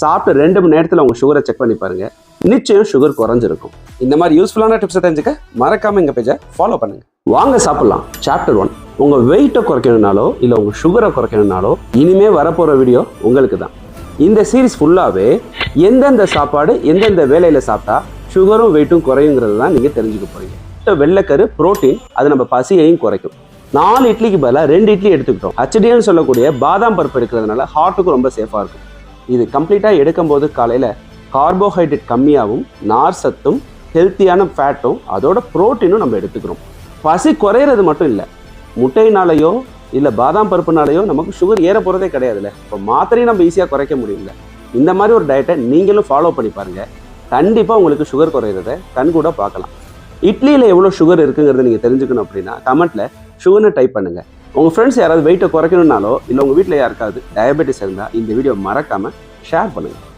சாப்பிட்டு ரெண்டு மணி நேரத்தில் உங்கள் சுகரை செக் பண்ணி பாருங்க. நிச்சயம் சுகர் குறைஞ்சிருக்கும். இந்த மாதிரி யூஸ்ஃபுல்லான டிப்ஸை தெரிஞ்சுக்க மறக்காம எங்கள் பேஜை ஃபாலோ பண்ணுங்க. வாங்க சாப்பிடலாம். சாப்டர் ஒன் உங்கள் வெயிட்டை குறைக்கணும்னாலோ இல்லை உங்கள் சுகரை குறைக்கணும்னாலோ இனிமே வரப்போகிற வீடியோ உங்களுக்கு தான். இந்த சீரிஸ் ஃபுல்லாகவே எந்தெந்த சாப்பாடு எந்தெந்த வேலையில் சாப்பிட்டா சுகரும் வெயிட்டும் குறையுங்கிறது தான் நீங்கள் தெரிஞ்சுக்க போறீங்க. வெள்ளைக்கரு புரோட்டீன் அது நம்ம பசியையும் குறைக்கும். நாலு இட்லிக்கு பதிலாக ரெண்டு இட்லி எடுத்துக்கிட்டோம். ஹச்டின்னு சொல்லக்கூடிய பாதாம் பருப்பு எடுக்கிறதுனால ஹார்ட்டுக்கும் ரொம்ப சேஃபாக இருக்கும். இது கம்ப்ளீட்டாக எடுக்கும்போது காலையில் கார்போஹைட்ரேட் கம்மியாகவும் நார் சத்தும் ஹெல்த்தியான ஃபேட்டும் அதோட புரோட்டீனும் நம்ம எடுத்துக்கிறோம். பசி குறையிறது மட்டும் இல்லை. முட்டையினாலேயோ இல்லை பாதாம் பருப்புனாலேயோ நமக்கு சுகர் ஏற போகிறதே கிடையாதுல்ல. இப்போ மாத்திரையும் நம்ம ஈஸியாக குறைக்க முடியல. இந்த மாதிரி ஒரு டயட்டை நீங்களும் ஃபாலோ பண்ணி பாருங்கள் கண்டிப்பாக உங்களுக்கு சுகர் குறையிறத கண்கூட பார்க்கலாம். இட்லியில் எவ்வளோ சுகர் இருக்குங்கிறத நீங்கள் தெரிஞ்சுக்கணும் அப்படின்னா கமெண்ட்டில் சுகர்னு டைப் பண்ணுங்கள் உங்கள் ஃப்ரெண்ட்ஸ் யாராவது வெயிட்டை குறைக்கணுன்னாலோ இல்லை உங்கள் வீட்டில் யாருக்காவது டயபெட்டிஸ் இருந்தால் இந்த வீடியோ மறக்காமல் ஷேர் பண்ணுங்கள்